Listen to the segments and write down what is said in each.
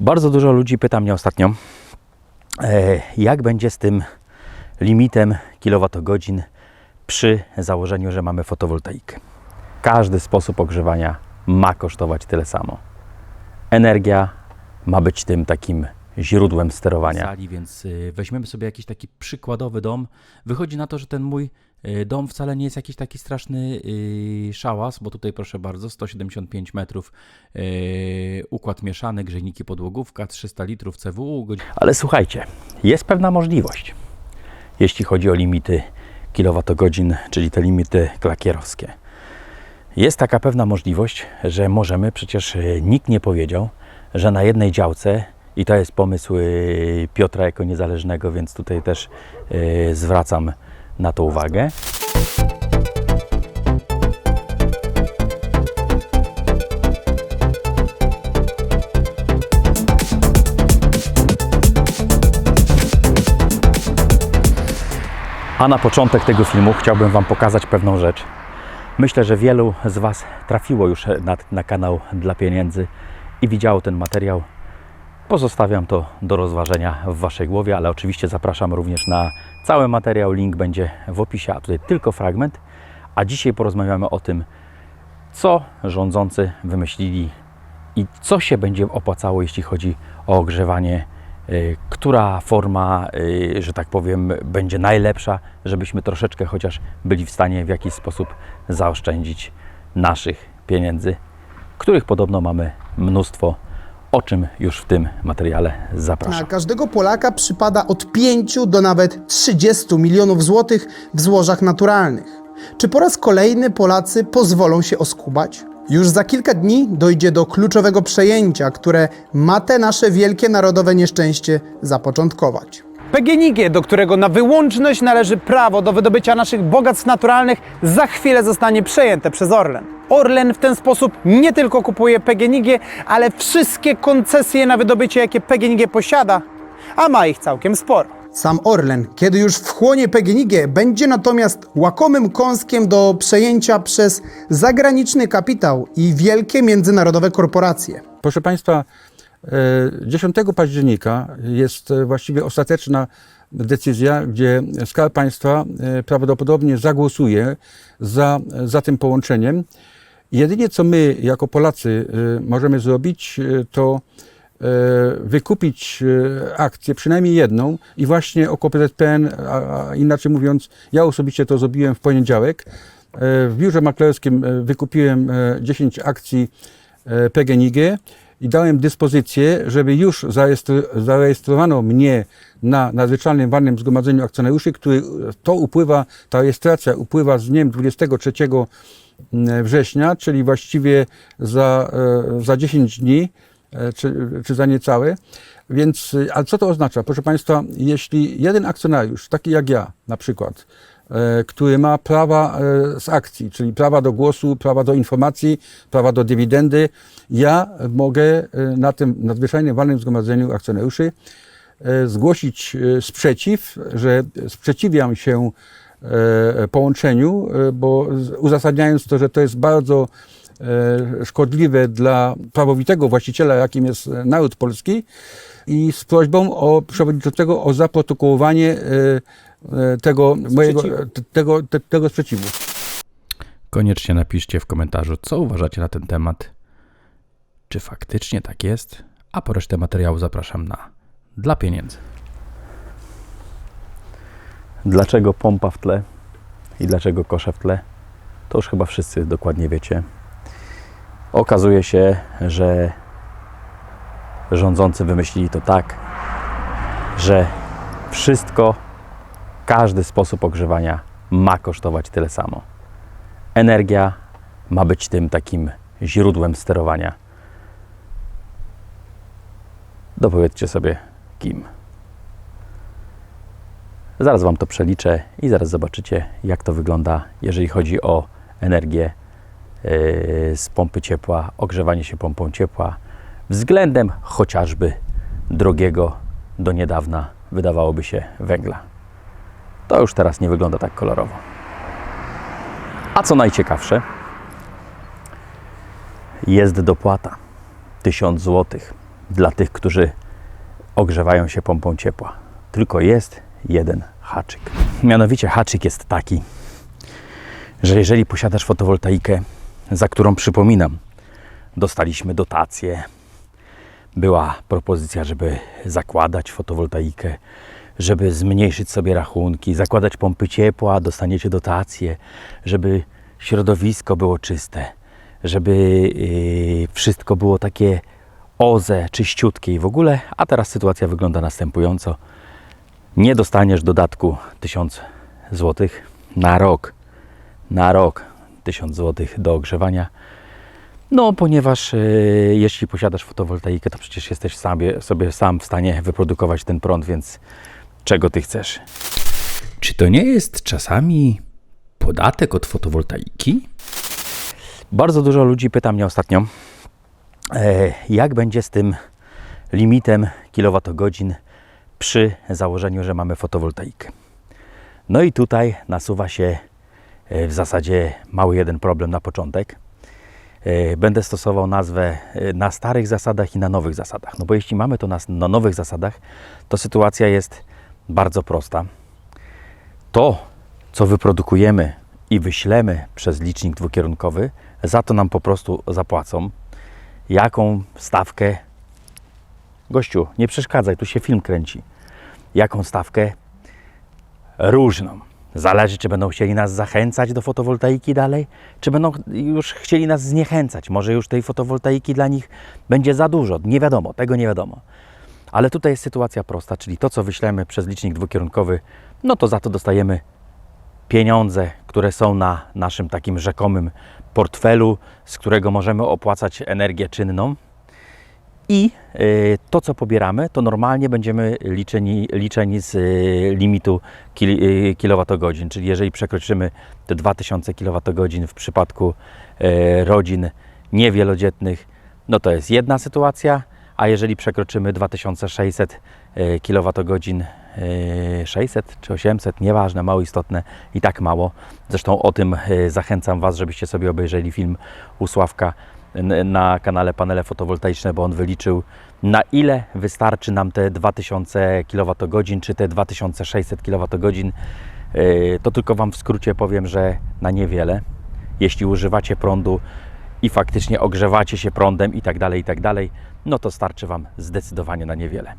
Bardzo dużo ludzi pyta mnie ostatnio, e, jak będzie z tym limitem kilowatogodzin przy założeniu, że mamy fotowoltaikę. Każdy sposób ogrzewania ma kosztować tyle samo. Energia ma być tym takim źródłem sterowania. Sali, więc y, weźmiemy sobie jakiś taki przykładowy dom. Wychodzi na to, że ten mój dom wcale nie jest jakiś taki straszny y, szałas, bo tutaj proszę bardzo, 175 metrów, y, układ mieszany, grzejniki podłogówka, 300 litrów CWU. Ale słuchajcie, jest pewna możliwość, jeśli chodzi o limity kilowatogodzin, czyli te limity klakierowskie. Jest taka pewna możliwość, że możemy, przecież y, nikt nie powiedział, że na jednej działce, i to jest pomysł y, Piotra jako niezależnego, więc tutaj też y, zwracam na to uwagę. A na początek tego filmu chciałbym Wam pokazać pewną rzecz. Myślę, że wielu z Was trafiło już na, na kanał dla pieniędzy i widziało ten materiał. Pozostawiam to do rozważenia w Waszej głowie, ale oczywiście zapraszam również na cały materiał. Link będzie w opisie, a tutaj tylko fragment. A dzisiaj porozmawiamy o tym, co rządzący wymyślili i co się będzie opłacało, jeśli chodzi o ogrzewanie, y, która forma, y, że tak powiem, będzie najlepsza, żebyśmy troszeczkę chociaż byli w stanie w jakiś sposób zaoszczędzić naszych pieniędzy, których podobno mamy mnóstwo, o czym już w tym materiale Na zapraszam. każdego Polaka przypada od 5 do nawet 30 milionów złotych w złożach naturalnych. Czy po raz kolejny Polacy pozwolą się oskubać? Już za kilka dni dojdzie do kluczowego przejęcia, które ma te nasze wielkie narodowe nieszczęście zapoczątkować. PGNiG, do którego na wyłączność należy prawo do wydobycia naszych bogactw naturalnych, za chwilę zostanie przejęte przez Orlen. Orlen w ten sposób nie tylko kupuje PGNiG, ale wszystkie koncesje na wydobycie, jakie PGNiG posiada, a ma ich całkiem sporo. Sam Orlen, kiedy już wchłonie PGNiG, będzie natomiast łakomym kąskiem do przejęcia przez zagraniczny kapitał i wielkie międzynarodowe korporacje. Proszę Państwa, e, 10 października jest e, właściwie ostateczna decyzja, gdzie Skarb Państwa e, prawdopodobnie zagłosuje za, za tym połączeniem. Jedynie co my jako Polacy e, możemy zrobić, e, to e, wykupić akcję, przynajmniej jedną i właśnie o PZPN, a, inaczej mówiąc, ja osobiście to zrobiłem w poniedziałek. W biurze maklerskim wykupiłem e, 10 akcji PGNiG i dałem dyspozycję, żeby już zarejestrowano mnie na nadzwyczajnym walnym zgromadzeniu akcjonariuszy, który to upływa, ta rejestracja upływa z dniem 23 września, czyli właściwie za, e, za 10 dni, e, czy, czy za niecałe. Więc, e, ale co to oznacza? Proszę Państwa, jeśli jeden akcjonariusz, taki jak ja na przykład, e, który ma prawa e, z akcji, czyli prawa do głosu, prawa do informacji, prawa do dywidendy, ja mogę e, na tym nadzwyczajnym walnym zgromadzeniu akcjonariuszy e, zgłosić e, sprzeciw, że sprzeciwiam się e, połączeniu, e, bo uzasadniając to, że to jest bardzo e, szkodliwe dla prawowitego właściciela, jakim jest e, naród polski i z prośbą o przewodniczącego o zaprotokołowanie e, e, tego mojego te- tego, te, tego sprzeciwu. Koniecznie napiszcie w komentarzu, co uważacie na ten temat. Czy faktycznie tak jest? A po resztę materiału zapraszam na dla pieniędzy. Dlaczego pompa w tle i dlaczego kosze w tle? To już chyba wszyscy dokładnie wiecie. Okazuje się, że rządzący wymyślili to tak, że wszystko, każdy sposób ogrzewania ma kosztować tyle samo energia ma być tym takim źródłem sterowania. Dopowiedzcie sobie kim. Zaraz Wam to przeliczę i zaraz zobaczycie, jak to wygląda, jeżeli chodzi o energię yy, z pompy ciepła, ogrzewanie się pompą ciepła, względem chociażby drogiego do niedawna, wydawałoby się, węgla. To już teraz nie wygląda tak kolorowo. A co najciekawsze, jest dopłata 1000 zł dla tych, którzy ogrzewają się pompą ciepła. Tylko jest jeden haczyk. Mianowicie haczyk jest taki, że jeżeli posiadasz fotowoltaikę, za którą przypominam, dostaliśmy dotację, była propozycja, żeby zakładać fotowoltaikę, żeby zmniejszyć sobie rachunki, zakładać pompy ciepła, dostaniecie dotacje, żeby środowisko było czyste, żeby yy, wszystko było takie oze, czyściutkie i w ogóle. A teraz sytuacja wygląda następująco. Nie dostaniesz dodatku 1000 zł na rok. Na rok 1000 zł do ogrzewania. No, ponieważ e, jeśli posiadasz fotowoltaikę, to przecież jesteś sobie, sobie sam w stanie wyprodukować ten prąd, więc czego ty chcesz? Czy to nie jest czasami podatek od fotowoltaiki? Bardzo dużo ludzi pyta mnie ostatnio, e, jak będzie z tym limitem kilowatogodzin przy założeniu, że mamy fotowoltaikę. No i tutaj nasuwa się e, w zasadzie mały jeden problem na początek. E, Będę stosował nazwę e, na starych zasadach i na nowych zasadach. No bo jeśli mamy to na, na nowych zasadach, to sytuacja jest bardzo prosta. To, co wyprodukujemy i wyślemy przez licznik dwukierunkowy, za to nam po prostu zapłacą. Jaką stawkę Gościu, nie przeszkadzaj, tu się film kręci. Jaką stawkę? Różną. Zależy, czy będą chcieli nas zachęcać do fotowoltaiki dalej, czy będą już chcieli nas zniechęcać. Może już tej fotowoltaiki dla nich będzie za dużo. Nie wiadomo, tego nie wiadomo. Ale tutaj jest sytuacja prosta, czyli to, co wyślemy przez licznik dwukierunkowy, no to za to dostajemy pieniądze, które są na naszym takim rzekomym portfelu, z którego możemy opłacać energię czynną. I y, to, co pobieramy, to normalnie będziemy liczeni, liczeni z y, limitu y, kilowatogodzin. Czyli jeżeli przekroczymy te 2000 kilowatogodzin w przypadku rodzin niewielodzietnych, no to jest jedna sytuacja, a jeżeli przekroczymy 2600 y, kilowatogodzin, y, 600 czy 800, nieważne, mało istotne, i tak mało. Zresztą o tym zachęcam Was, żebyście sobie obejrzeli film u Sławka n- na kanale Panele Fotowoltaiczne, bo on wyliczył na ile wystarczy nam te 2000 kWh czy te 2600 kWh. Yy, To tylko Wam w skrócie powiem, że na niewiele. Jeśli używacie prądu i faktycznie ogrzewacie się prądem i tak dalej, i tak dalej, no to starczy Wam zdecydowanie na niewiele.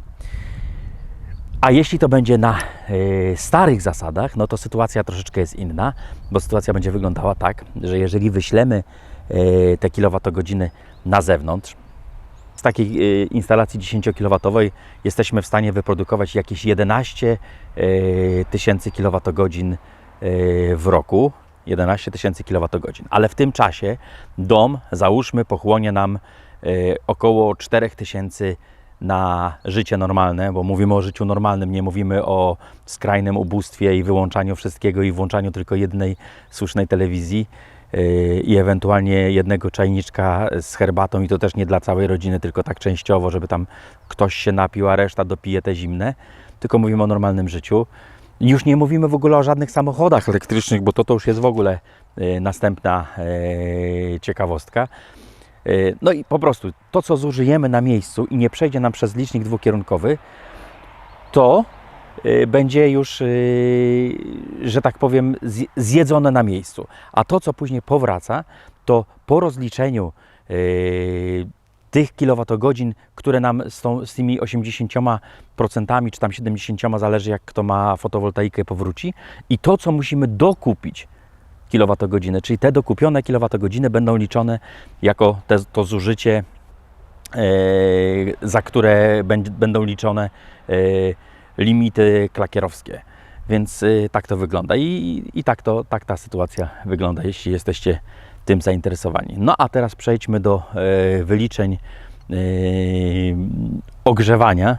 A jeśli to będzie na y, starych zasadach, no to sytuacja troszeczkę jest inna, bo sytuacja będzie wyglądała tak, że jeżeli wyślemy te kilowatogodziny na zewnątrz, z takiej y, instalacji 10 kW jesteśmy w stanie wyprodukować jakieś 11 y, tysięcy kWh w roku. 11 tysięcy kWh. Ale w tym czasie dom, załóżmy, pochłonie nam około 4 tysięcy na życie normalne, bo mówimy o życiu normalnym, nie mówimy o skrajnym ubóstwie i wyłączaniu wszystkiego i włączaniu tylko jednej słusznej telewizji i ewentualnie jednego czajniczka z herbatą i to też nie dla całej rodziny, tylko tak częściowo, żeby tam ktoś się napił, a reszta dopije te zimne, tylko mówimy o normalnym życiu. Już nie mówimy w ogóle o żadnych samochodach elektrycznych, bo to, to już jest w ogóle yy, następna yy, ciekawostka. No i po prostu to, co zużyjemy na miejscu i nie przejdzie nam przez licznik dwukierunkowy, to będzie już, yy, że tak powiem, zje- zjedzone na miejscu. A to, co później powraca, to po rozliczeniu yy, tych kilowatogodzin, które nam z, tą, z tymi 80% czy tam 70%, zależy jak kto ma fotowoltaikę, powróci, i to, co musimy dokupić kilowatogodziny, czyli te dokupione kilowatogodziny będą liczone jako te, to zużycie, za które będą liczone limity klakierowskie. Więc e, tak to wygląda I, i tak, to, tak ta sytuacja wygląda, jeśli jesteście tym zainteresowani. No a teraz przejdźmy do e, wyliczeń e, ogrzewania,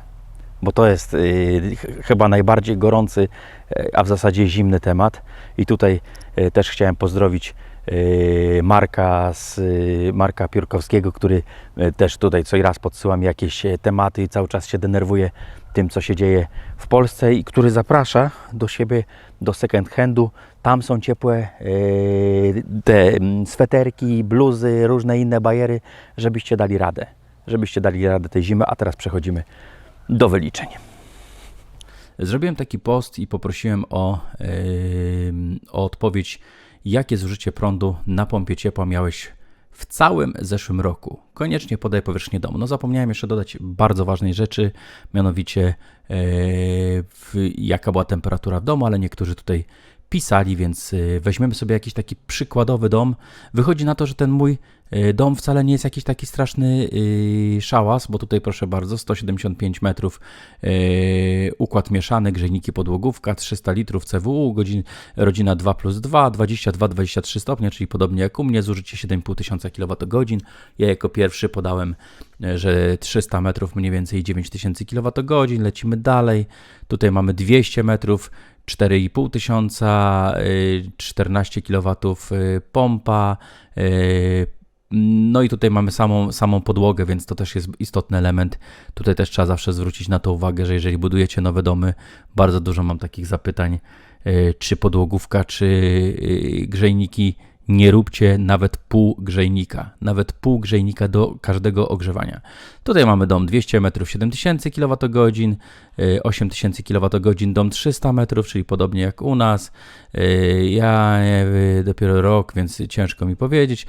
bo to jest y, ch- chyba najbardziej gorący, e, a w zasadzie zimny temat. I tutaj e, też chciałem pozdrowić e, Marka z Marka Piórkowskiego, który też tutaj co raz podsyła mi jakieś tematy i cały czas się denerwuje tym, co się dzieje w Polsce i który zaprasza do siebie do second handu. Tam są ciepłe te sweterki, bluzy, różne inne bajery, żebyście dali radę żebyście dali radę tej zimy, a teraz przechodzimy do wyliczeń. Zrobiłem taki post i poprosiłem o, yy, o odpowiedź, jakie zużycie prądu na pompie ciepła miałeś w całym zeszłym roku. Koniecznie podaj powierzchnię domu. No zapomniałem jeszcze dodać bardzo ważnej rzeczy, mianowicie yy, w, jaka była temperatura w domu, ale niektórzy tutaj pisali, więc yy, weźmiemy sobie jakiś taki przykładowy dom. Wychodzi na to, że ten mój yy, dom wcale nie jest jakiś taki straszny yy, szałas, bo tutaj proszę bardzo, 175 metrów układ mieszany, grzejniki podłogówka, 300 litrów CWU, godzin, rodzina 2 plus 2, 22-23 stopnie, czyli podobnie jak u mnie, zużycie 7,5 tysiąca kWh. Ja jako pierwszy podałem, że 300 metrów mniej więcej 9000 kWh, lecimy dalej. Tutaj mamy 200 metrów, 4,5 tysiąca, y, 14 kW y, pompa, y, no i tutaj mamy samą, samą podłogę, więc to też jest istotny element. Tutaj też trzeba zawsze zwrócić na to uwagę, że jeżeli budujecie nowe domy, bardzo dużo mam takich zapytań, y, czy podłogówka, czy y, grzejniki, nie róbcie nawet pół grzejnika, nawet pół grzejnika do każdego ogrzewania. Tutaj mamy dom 200 metrów 7000 kWh, 8000 kWh dom 300 metrów, czyli podobnie jak u nas. Y, Ja y, dopiero rok, więc ciężko mi powiedzieć.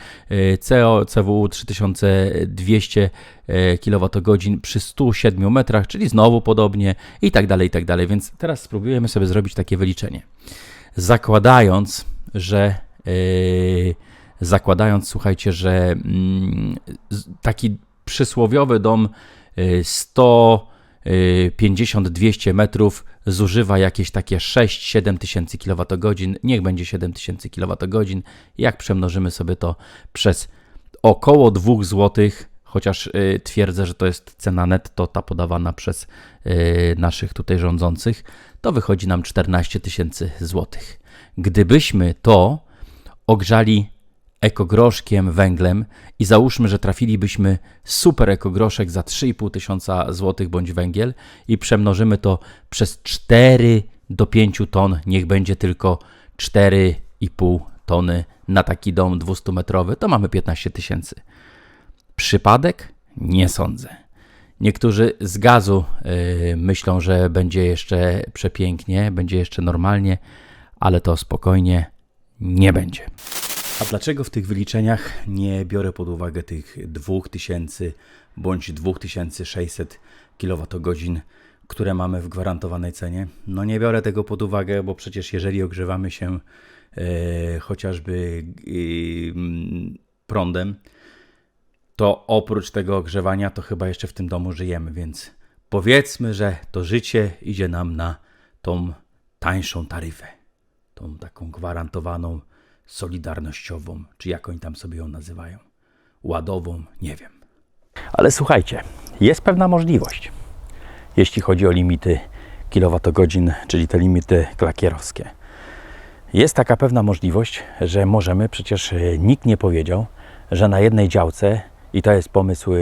CO, CWU 3200 kWh przy 107 metrach, czyli znowu podobnie i tak dalej, i tak dalej. Więc teraz spróbujemy sobie zrobić takie wyliczenie. Zakładając, że zakładając, słuchajcie, że mm, taki przysłowiowy dom yy, 150-200 metrów zużywa jakieś takie 6-7 tysięcy kWh, niech będzie 7 tysięcy kWh. Jak przemnożymy sobie to przez około 2 zł, chociaż twierdzę, że to jest cena netto, ta podawana przez naszych tutaj rządzących, to wychodzi nam 14 tysięcy złotych. Gdybyśmy to ogrzali ekogroszkiem, węglem i załóżmy, że trafilibyśmy super ekogroszek za 3,5 tysiąca złotych bądź węgiel i przemnożymy to przez 4 do 5 ton, niech będzie tylko 4,5 tony na taki dom 200-metrowy, to mamy 15 tysięcy. Przypadek? Nie sądzę. Niektórzy z gazu y, myślą, że będzie jeszcze przepięknie, będzie jeszcze normalnie, ale to spokojnie nie będzie. A dlaczego w tych wyliczeniach nie biorę pod uwagę tych 2000 bądź 2600 kWh, które mamy w gwarantowanej cenie? No nie biorę tego pod uwagę, bo przecież jeżeli ogrzewamy się e, chociażby prądem, to oprócz tego ogrzewania, to chyba jeszcze w tym domu żyjemy, więc powiedzmy, że to życie idzie nam na tą tańszą taryfę, tą taką gwarantowaną, solidarnościową, czy jak oni tam sobie ją nazywają, ładową, nie wiem. Ale słuchajcie, jest pewna możliwość, jeśli chodzi o limity kilowatogodzin, czyli te limity klakierowskie. Jest taka pewna możliwość, że możemy, przecież e, nikt nie powiedział, że na jednej działce, i to jest pomysł e,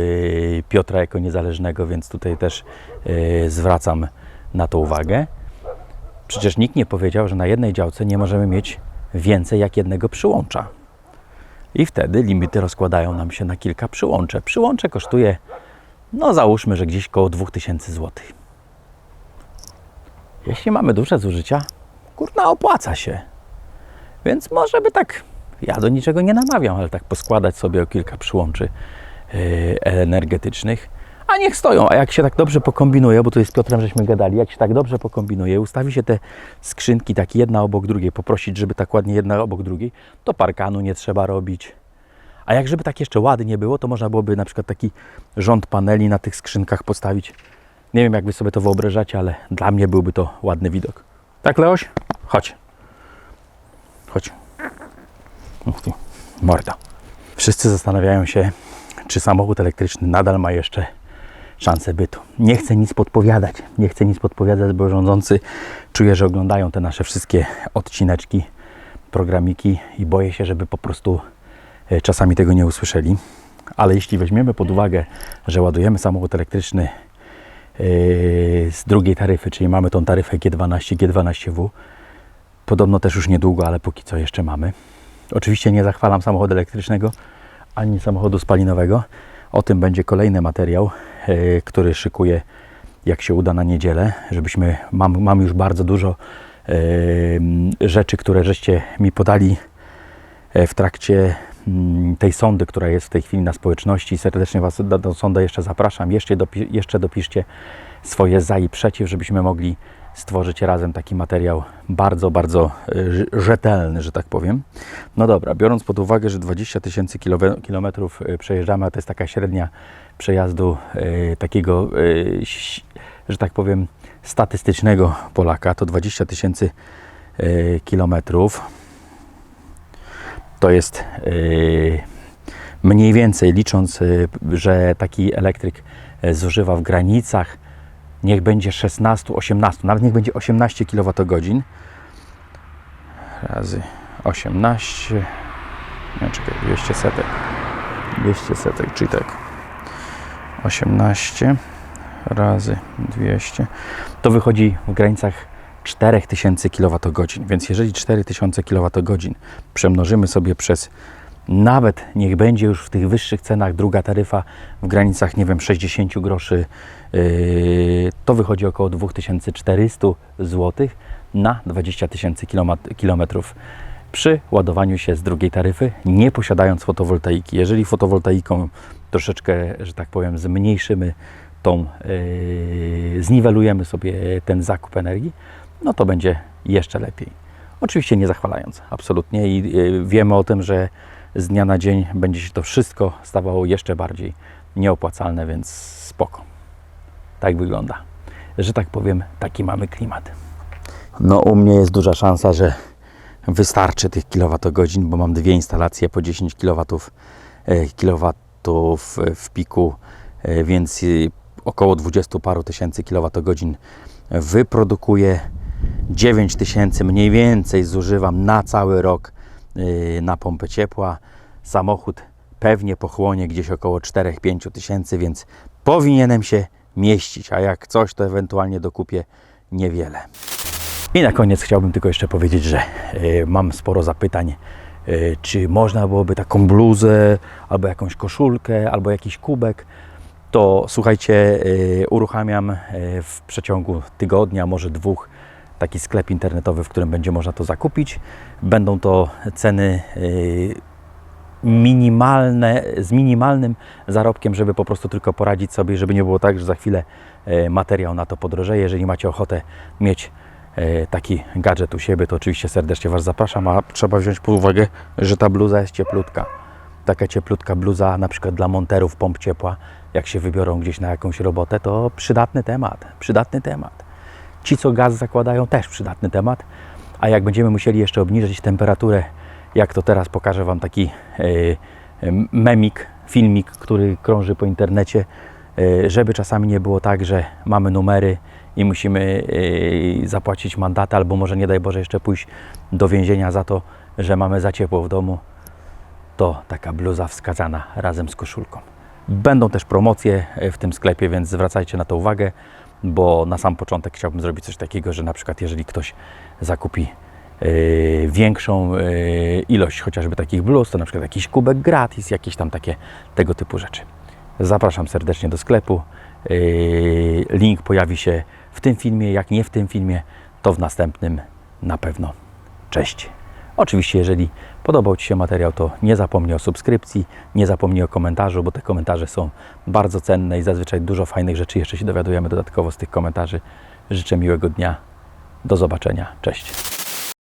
Piotra jako niezależnego, więc tutaj też e, zwracam na to uwagę. Przecież nikt nie powiedział, że na jednej działce nie możemy mieć więcej jak jednego przyłącza. I wtedy limity rozkładają nam się na kilka przyłącze. Przyłącze kosztuje, no załóżmy, że gdzieś koło 2000 zł. Jeśli mamy duże zużycia, kurna opłaca się. Więc może by tak, ja do niczego nie namawiam, ale tak poskładać sobie o kilka przyłączy yy, energetycznych, a niech stoją, a jak się tak dobrze pokombinuje, bo tu jest z Piotrem, żeśmy gadali, jak się tak dobrze pokombinuje, ustawi się te skrzynki tak jedna obok drugiej, poprosić, żeby tak ładnie jedna obok drugiej, to parkanu nie trzeba robić. A jak żeby tak jeszcze ładnie było, to można byłoby na przykład taki rząd paneli na tych skrzynkach postawić. Nie wiem, jak wy sobie to wyobrażacie, ale dla mnie byłby to ładny widok. Tak, Leoś? Chodź. Chodź. Tu. Morda. Wszyscy zastanawiają się, czy samochód elektryczny nadal ma jeszcze szansę bytu. Nie chcę nic podpowiadać. Nie chcę nic podpowiadać, bo rządzący czuję, że oglądają te nasze wszystkie odcineczki, programiki i boję się, żeby po prostu e, czasami tego nie usłyszeli. Ale jeśli weźmiemy pod uwagę, że ładujemy samochód elektryczny e, z drugiej taryfy, czyli mamy tą taryfę G12, G12W, podobno też już niedługo, ale póki co jeszcze mamy. Oczywiście nie zachwalam samochodu elektrycznego ani samochodu spalinowego. O tym będzie kolejny materiał, który szykuję, jak się uda na niedzielę, żebyśmy, mam, mam już bardzo dużo e, rzeczy, które żeście mi podali e, w trakcie mm, tej sondy, która jest w tej chwili na społeczności. Serdecznie Was do, do sondy jeszcze zapraszam. Jeszcze, dopi, jeszcze dopiszcie swoje za i przeciw, żebyśmy mogli stworzyć razem taki materiał bardzo, bardzo ż- rzetelny, że tak powiem. No dobra, biorąc pod uwagę, że 20 tysięcy kilometrów e, przejeżdżamy, a to jest taka średnia przejazdu e, takiego, że tak powiem, statystycznego Polaka, to 20 tysięcy kilometrów to jest mniej więcej licząc, że taki elektryk zużywa w granicach, niech będzie 16, 18, nawet niech będzie 18 kWh razy 18, nie czekaj, 200 setek, 200 setek, czyli tak, 18 razy 200, to wychodzi w granicach 4000 kWh. Więc jeżeli 4000 kWh przemnożymy sobie przez nawet niech będzie już w tych wyższych cenach druga taryfa w granicach, nie wiem, 60 groszy, yy, to wychodzi około 2400 zł na 20 tysięcy kilometrów przy ładowaniu się z drugiej taryfy, nie posiadając fotowoltaiki. Jeżeli fotowoltaiką troszeczkę, że tak powiem, zmniejszymy tą, yy, zniwelujemy sobie ten zakup energii, no to będzie jeszcze lepiej. Oczywiście nie zachwalając, absolutnie. I yy, wiemy o tym, że z dnia na dzień będzie się to wszystko stawało jeszcze bardziej nieopłacalne, więc spoko. Tak wygląda. Że tak powiem, taki mamy klimat. No u mnie jest duża szansa, że wystarczy tych kilowatogodzin, bo mam dwie instalacje po 10 kW, kilowatów w piku, e, więc około 20 paru tysięcy kilowatogodzin wyprodukuję. 9 tysięcy mniej więcej zużywam na cały rok na pompę ciepła. Samochód pewnie pochłonie gdzieś około 4-5 tysięcy, więc powinienem się mieścić, a jak coś, to ewentualnie dokupię niewiele. I na koniec chciałbym tylko jeszcze powiedzieć, że y, mam sporo zapytań, y, czy można byłoby taką bluzę, albo jakąś koszulkę, albo jakiś kubek. To słuchajcie, y, uruchamiam y, w przeciągu tygodnia, może dwóch, taki sklep internetowy, w którym będzie można to zakupić. Będą to ceny y, minimalne, z minimalnym zarobkiem, żeby po prostu tylko poradzić sobie, żeby nie było tak, że za chwilę e, materiał na to podrożeje. Jeżeli macie ochotę mieć e, taki gadżet u siebie, to oczywiście serdecznie Was zapraszam, a trzeba wziąć pod uwagę, że ta bluza jest cieplutka. Taka cieplutka bluza, na przykład dla monterów pomp ciepła, jak się wybiorą gdzieś na jakąś robotę, to przydatny temat, przydatny temat. Ci, co gaz zakładają, też przydatny temat. A jak będziemy musieli jeszcze obniżyć temperaturę, jak to teraz pokażę Wam taki e, memik, filmik, który krąży po internecie, e, żeby czasami nie było tak, że mamy numery i musimy e, zapłacić mandaty, albo może nie daj Boże jeszcze pójść do więzienia za to, że mamy za ciepło w domu, to taka bluza wskazana razem z koszulką. Będą też promocje w tym sklepie, więc zwracajcie na to uwagę, bo na sam początek chciałbym zrobić coś takiego, że na przykład jeżeli ktoś zakupi e, większą e, ilość chociażby takich bluz, to na przykład jakiś kubek gratis, jakieś tam takie tego typu rzeczy. Zapraszam serdecznie do sklepu. E, Link pojawi się w tym filmie, jak nie w tym filmie, to w następnym na pewno. Cześć. Oczywiście, jeżeli podobał Ci się materiał, to nie zapomnij o subskrypcji, nie zapomnij o komentarzu, bo te komentarze są bardzo cenne i zazwyczaj dużo fajnych rzeczy jeszcze się dowiadujemy dodatkowo z tych komentarzy. Życzę miłego dnia. Do zobaczenia. Cześć.